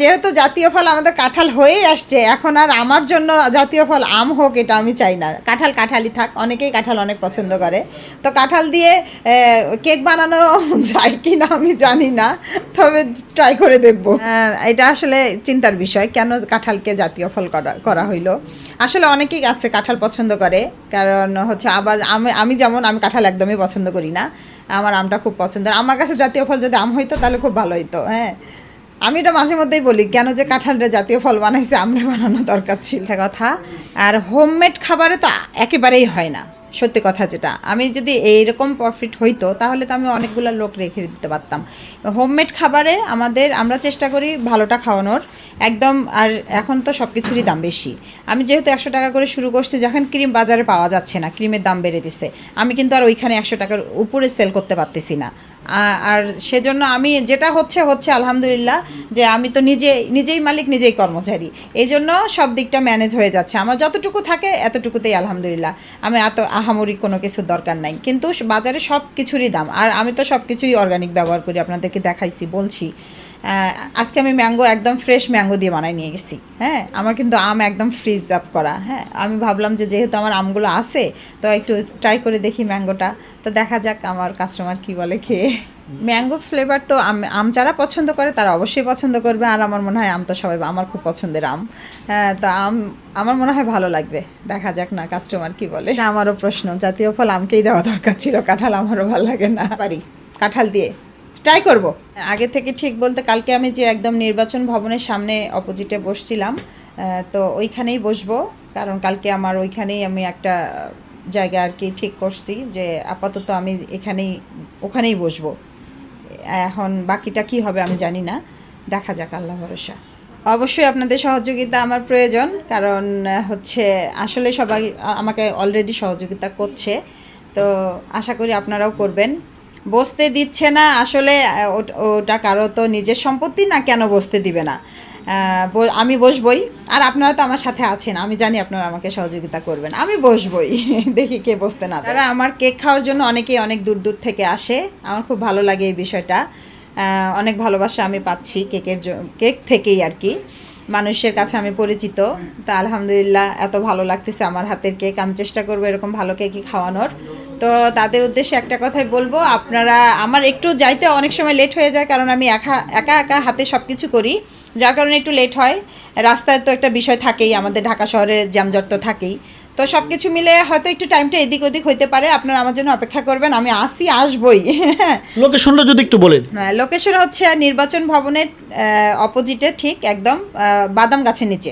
যেহেতু জাতীয় ফল আমাদের কাঁঠাল হয়েই আসছে, এখন আর আমার জন্য জাতীয় ফল আম হোক এটা আমি চাই না। কাঁঠাল কাঁঠালই থাক, অনেকেই কাঁঠাল অনেক পছন্দ করে। তো কাঁঠাল দিয়ে কেক বানানো যায় কি না আমি জানি না, তবে ট্রাই করে দেখব। এটা আসলে চিন্তার বিষয়, কেন কাঁঠালকে জাতীয় ফল করা করা হইল? আসলে অনেকেই আছে কাঁঠাল পছন্দ করে, কারণ হচ্ছে আবার আমি আমি যেমন, আমি কাঁঠাল একদমই পছন্দ করি না। আমার আমটা খুব পছন্দ আমার কাছে জাতীয় ফল যদি আম হইতো তাহলে খুব ভালো হইতো হ্যাঁ। আমি এটা মাঝে মধ্যেই বলি কেন যে কাঁঠালটা জাতীয় ফল বানাইছে আমরা বানানো দরকার ছিল। কথা। আর হোমমেড খাবারে তো একেবারেই হয় না সত্যি কথা যেটা। আমি যদি এইরকম প্রফিট হইতো তাহলে তো আমি অনেকগুলো লোক রেখে দিতে পারতাম। হোমমেড খাবারে আমাদের আমরা চেষ্টা করি ভালোটা খাওয়ানোর। একদম আর এখন তো সব কিছুরই দাম বেশি। আমি যেহেতু একশো টাকা করে শুরু করছি যখন ক্রিম বাজারে পাওয়া যাচ্ছে না ক্রিমের দাম বেড়ে দিছে। আমি কিন্তু আর ওইখানে একশো টাকার উপরে সেল করতে পারতেছি না। আর সেজন্য আমি যেটা হচ্ছে হচ্ছে আলহামদুলিল্লাহ যে আমি তো নিজে, নিজেই মালিক, নিজেই কর্মচারী। এই জন্য সব দিকটা ম্যানেজ হয়ে যাচ্ছে। আমার যতটুকু থাকে এতটুকুতেই আলহামদুলিল্লাহ। আমি এত আহামরি কোনো কিছুর দরকার নাই। কিন্তু বাজারে সব কিছুরই দাম। আর আমি তো সব কিছুই অর্গানিক ব্যবহার করি, আপনাদেরকে দেখাইছি, বলছি। আজকে আমি ম্যাঙ্গো একদম ফ্রেশ ম্যাঙ্গো দিয়ে বানাই নিয়ে গেছি। হ্যাঁ আমার কিন্তু আম একদম ফ্রিজ আপ করা। হ্যাঁ আমি ভাবলাম যে যেহেতু আমার আমগুলো আছে, তো একটু ট্রাই করে দেখি ম্যাঙ্গোটা। তো দেখা যাক আমার কাস্টমার কি বলে খেয়ে। ম্যাঙ্গো ফ্লেভার তো আম যারা পছন্দ করে, তারা অবশ্যই পছন্দ করবে। আর আমার মনে হয় আম তো সবাই, আমার খুব পছন্দের আম। হ্যাঁ তো আম, আমার মনে হয় ভালো লাগবে। দেখা যাক না কাস্টমার কি বলে। আমারও প্রশ্ন। জাতীয় ফল আমকেই দেওয়া দরকার ছিল। কাঁঠাল আমারও ভালো লাগে না। পারি কাঁঠাল দিয়ে। ট্রাই করব। আগে থেকে ঠিক বলতে কালকে আমি যে একদম নির্বাচন ভবনের সামনে অপোজিটে বসছিলাম তো ওইখানেই বসবো। কারণ কালকে আমার ওইখানেই আমি একটা জায়গা আর কি ঠিক করছি যে আপাতত আমি এখানেই, ওখানেই বসবো। এখন বাকিটা কি হবে আমি জানি না। দেখা যাক, আল্লাহ ভরসা। অবশ্যই আপনাদের সহযোগিতা আমার প্রয়োজন, কারণ হচ্ছে আসলে সবাই আমাকে অলরেডি সহযোগিতা করছে। তো আশা করি আপনারাও করবেন। বসতে দিচ্ছে না, আসলে ওটা কারও তো নিজের সম্পত্তি না কেন বসতে দিবে না? আমি বসবই, আর আপনারা তো আমার সাথে আছেন, আমি জানি আপনারা আমাকে সহযোগিতা করবেন, আমি বসবই, দেখি কে বসতে না তারা আমার কেক খাওয়ার জন্য অনেকেই অনেক দূর দূর থেকে আসে, আমার খুব ভালো লাগে এই বিষয়টা অনেক ভালোবাসা আমি পাচ্ছি কেকের কেক থেকেই আর কি, মানুষের কাছে আমি পরিচিত, তা আলহামদুলিল্লাহ এত ভালো লাগতেছে আমার হাতের কেক, আমি চেষ্টা করব এরকম ভালো কেকই খাওয়ানোর তো তাদের উদ্দেশ্যে একটা কথাই বলব আপনারা আমার একটু যাইতে অনেক সময় লেট হয়ে যায় কারণ আমি একা একা একা হাতে সব কিছু করি যার কারণে একটু লেট হয়। রাস্তায় তো একটা বিষয় থাকেই আমাদের ঢাকা শহরে জ্যামজট তো থাকেই। তো সব কিছু মিলে হয়তো একটু টাইমটা এদিক ওদিক হইতে পারে আপনারা আমার জন্য অপেক্ষা করবেন আমি আসি আসবই। লোকেশনটা যদি একটু বলেন। হ্যাঁ লোকেশন হচ্ছে নির্বাচন ভবনের অপোজিটে ঠিক একদম বাদাম গাছের নিচে।